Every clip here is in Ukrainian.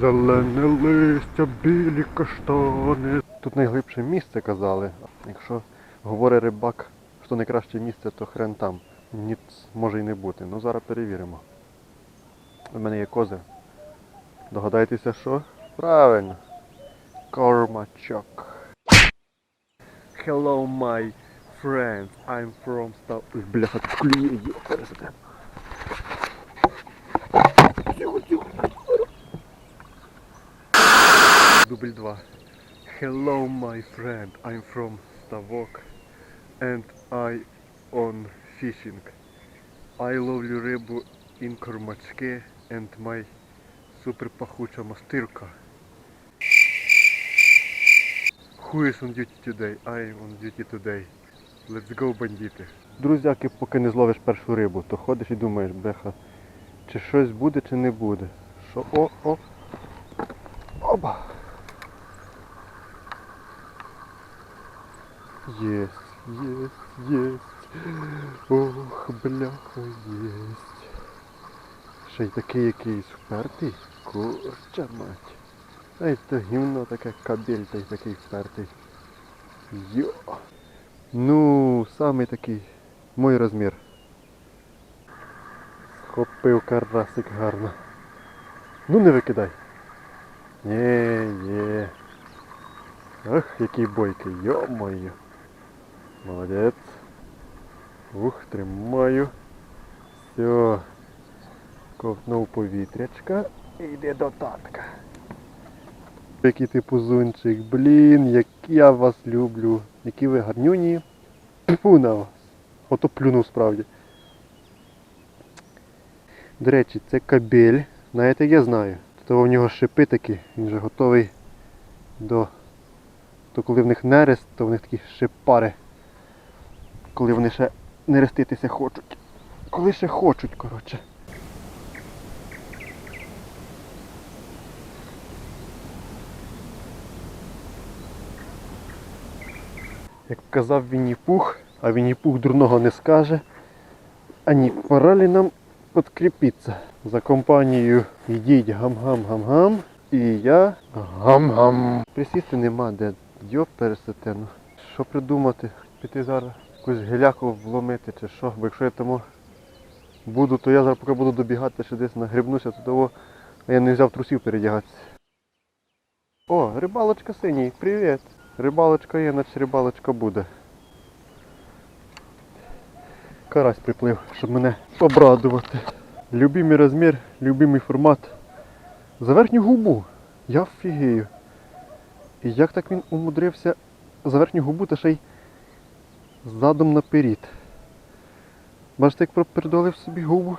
Зелене листя, білі каштани. Тут найглибше місце казали. Якщо говорить рибак, що найкраще місце, то хрен там. Ніц може й не бути. Ну зараз перевіримо. У мене є кози. Догадайтеся, що? Правильно. Кормачок. Hello, my friends. I'm from Stav... Бляха, клює, є, пересете. Тихо, тихо. Дубль 2. Hello, my friend. I'm from Stavok. And I on fishing. I ловлю рибу in кормачки and my супер пахуча мастирка. Who is on duty today? I on duty today. Let's go, бандити. Друзяки, поки не зловиш першу рибу, то ходиш і думаєш, беха, чи щось буде, чи не буде. Що о, о. Оба. Єсть, єсть, єсть. Ох, бляха, єсть. Ще й такий якийсь впертий. Курча мать. Ай, то гімно таке кабель, та й такий впертий. Йо. Ну, самий такий мой розмір. Схопив карасик гарно. Ну не викидай. Є, є. Ах, який бойкий, йо-моє. Молодець. Ух, тримаю. Все. Ковтнув повітрячка і йде до татка. Який ти пузунчик, блін, як я вас люблю. Які ви гарнюні. Фу на вас. Ото плюнув справді. До речі, це кабель. Знаєте, я знаю. То в нього шипи такі, він вже готовий до. То коли в них нерест, то в них такі шипари. Коли вони ще нереститися хочуть. Коли ще хочуть, коротше. Як казав Вінні-Пух, а Вінні-Пух дурного не скаже. А ні, пора ли нам підкріпитися. За компанією йдіть гам-гам-гам-гам. І я гам-гам. Присісти нема де. Йоп пересетену. Що придумати? Піти зараз якусь геляку вломити чи що. Бо якщо я тому буду, то я зараз поки буду добігати ще десь нагрібнуся, то того, я не взяв трусів передягатися. О, рибалочка синій, привіт. Рибалочка є, значить рибалочка буде. Карась приплив, щоб мене обрадувати. Любимий розмір, любимий формат. За верхню губу. Я вфігею. І як так він умудрився за верхню губу та ще й задом наперед. Бачите, як пропердолив собі губу?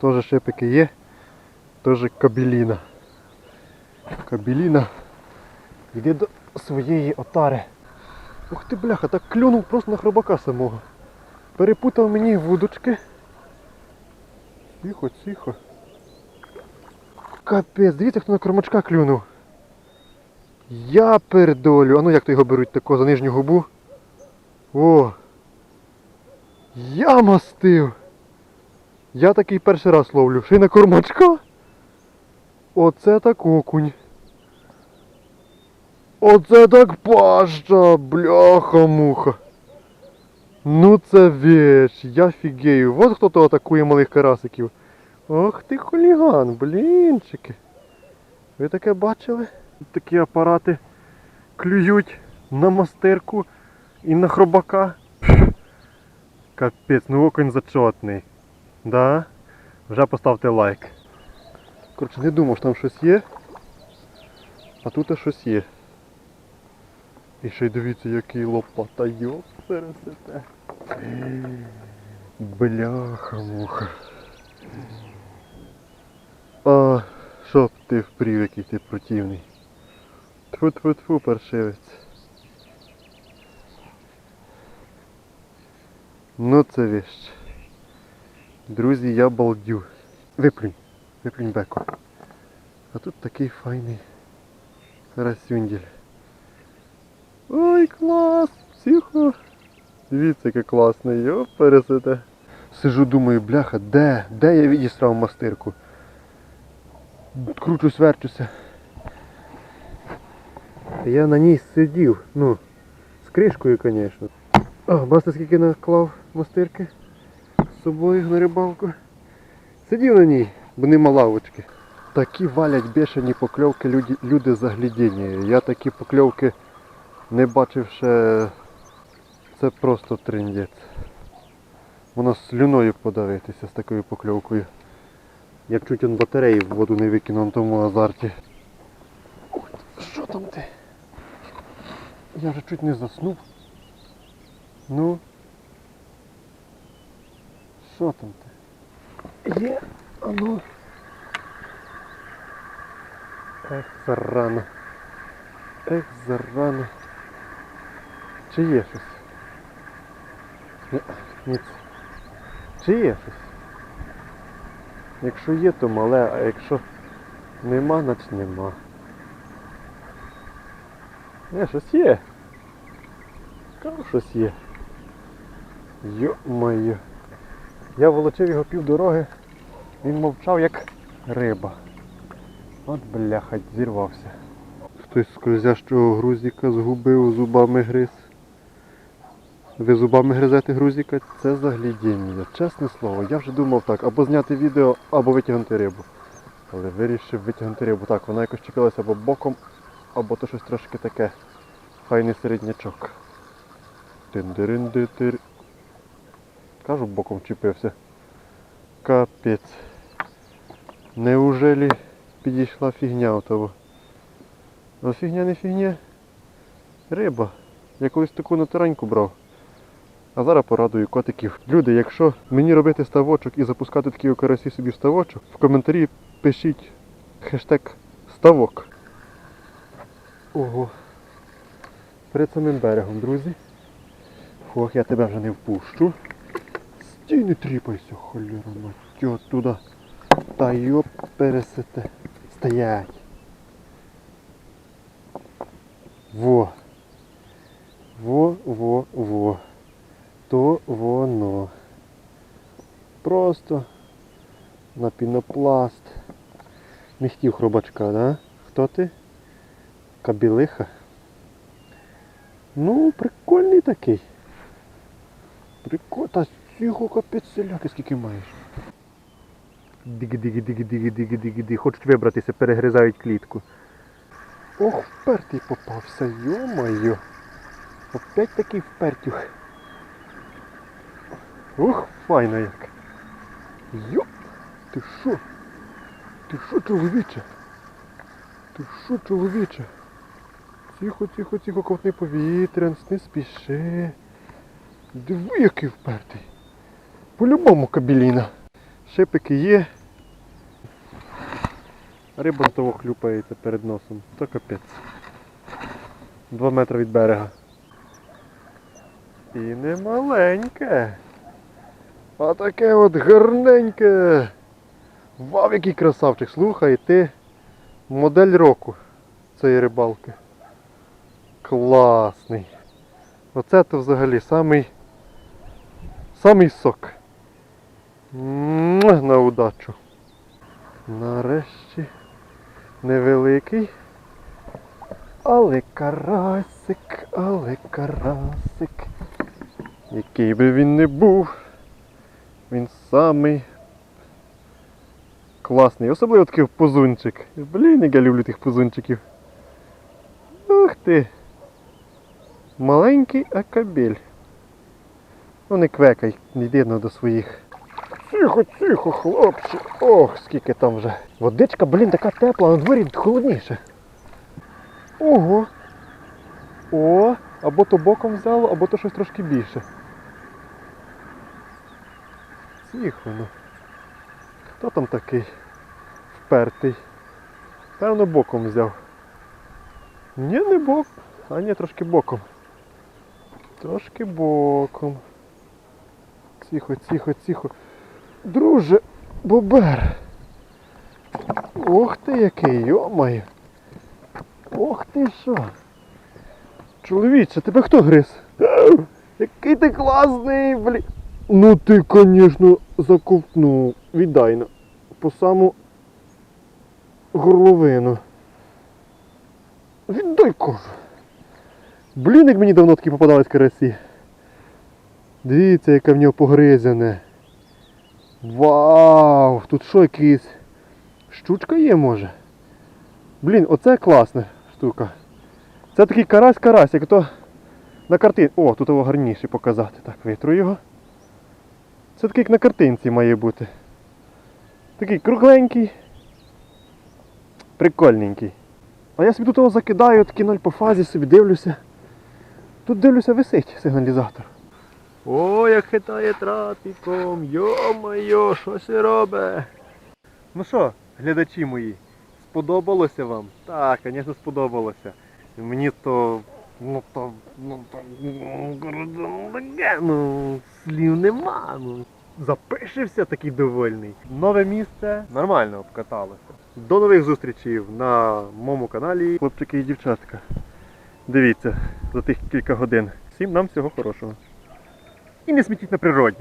Теж шипики є. Теж кабеліна. Кабеліна. Йде до своєї отари. Ух ти бляха, так клюнув просто на хробака самого. Перепутав мені вудочки. Тихо, тихо. Капець, дивіться, хто на кормачка клюнув. Я пердолю. А ну як то його беруть тако за нижню губу? О! Я мастив! Я такий перший раз ловлю. Ще й на кормачка. Оце так окунь. Оце так паща, бляха-муха. Ну це вещь, я фігею. Вот хто то атакує малих карасиків. Ох ти хуліган, блінчики. Ви таке бачили? Такі апарати клюють на мастирку і на хробака. Капець, ну окунь зачетний. Да? Вже поставте лайк. Коротше, не думав, що там щось є. А тут щось є. І ще й дивіться, який лопата, йоп, пересете. Бляха муха. А, щоб ти впрів, який ти противний. Тфу-тфу-тфу, паршивець. Ну це віщ. Друзі, я балдю. Виплюнь, виплюнь беку. А тут такий файний карасюнділь. Ой, клас! Психо! Дивіться, яке класне, йоп, пересете. Сижу, думаю, бляха, де? Де я відістрав мастирку? Кручусь, верчуся. Я на ній сидів, ну, з кришкою, звісно. О, бачите, скільки наклав Мастирки з собою на рибалку. Сидів на ній, бо нема лавочки. Такі валять бешені покльовки люди, люди заглядіння. Я такі покльовки не бачив ще. Це просто триндець. Воно слюною подавитися з такою покльовкою. Як чуть он батареї в воду не викинув на тому азарті. Що там ти? Я вже чуть не заснув. Ну. Що там ти? Є, а ну. Ех, зарано. Ех, зарано. Чи є щось? Ні, ніц. Чи є щось? Якщо є, то мале, а якщо нема, значить нема. Є, щось є. Кажу, щось є. Йо-моє. Я волочив його пів дороги, він мовчав як риба. От бляха, зірвався. Хтось з скользящого грузика згубив зубами гриз. Ви зубами гризете грузика? Це заглядіння. Чесне слово, я вже думав так, або зняти відео, або витягнути рибу. Але вирішив витягнути рибу. Так, вона якось чіпилася або боком, або то щось трошки таке. Файний середнячок. Тин-дирин-дитир. Кажу, боком чіпився. Капець. Неужелі підійшла фігня отого? А фігня не фігня. Риба. Я колись таку на тараньку брав. А зараз порадую котиків. Люди, якщо мені робити ставочок і запускати такі окарасі собі в ставочок, в коментарі пишіть хештег ставок. Ого. Перед самим берегом, друзі. Ох, я тебе вже не впущу. Стій не тріпайся, холєра мать, туди. Та йоп пересете. Стоять. Во. Во, во, во. То воно. Просто на пінопласт. Не хробачка, да? Хто ти? Кабілиха? Ну, прикольний такий. Прикольно. Та капець селяки, скільки маєш. Диги-диги-диги-диги-диги-диги-диги. Хочуть вибратися, перегризають клітку. Ох, впертий попався, йо-моє. Опять такий впертюх. Ух, файно як. Йоп! Ти що? Ти що, чоловіче? Ти що, чоловіче? Тихо, тихо, тихо, ковтни повітря, не спіши. Диви, який впертий. По-любому кабеліна. Шипики є. Риба того хлюпається перед носом. То капець. Два метри від берега. І не маленьке. А таке от гарненьке. Вау, який красавчик. Слухай, ти модель року цієї рибалки. Класний. Оце то взагалі самий самий сок. На удачу. Нарешті невеликий. Але карасик, але карасик. Який би він не був, він самий класний. Особливо такий позунчик. Блін, як я люблю тих позунчиків. Ух ти. Маленький акабель. Ну не квекай, не йди до своїх. Тихо, тихо, хлопці. Ох, скільки там вже. Водичка, блін, така тепла, на дворі холодніше. Ого. О, або то боком взяло, або то щось трошки більше. Тихо, ну. Хто там такий впертий? Певно боком взяв. Ні, не бок. А ні, трошки боком. Трошки боком. Тихо, тихо, тихо. Друже, бобер. Ох ти який, йомаю. Ох ти що. Чоловіче, тебе хто гриз? Який ти класний, блін. Ну ти, звісно, заковтнув. Віддай по саму горловину. Віддай кожу. Блін, як мені давно такі попадались карасі. Дивіться, яке в нього погризяне. Вау! Тут що якийсь щучка є може? Блін, оце класна штука. Це такий карась-карась, як то на картинці. О, тут його гарніше показати. Так, витру його. Це такий як на картинці має бути. Такий кругленький. Прикольненький. А я собі тут його закидаю, такий ноль по фазі, собі дивлюся. Тут дивлюся, висить сигналізатор. О, як хитає трапіком, йо-моє, що це робить? Ну що, глядачі мої, сподобалося вам? Так, звісно, сподобалося. Мені то. Ну то. Ну то. ну, Ну, слів нема. Ну. Запишився такий довольний. Нове місце нормально обкаталося. До нових зустрічей на моєму каналі, хлопчики і дівчатка. Дивіться за тих кілька годин. Всім нам всього хорошого. І не смітіть на природі.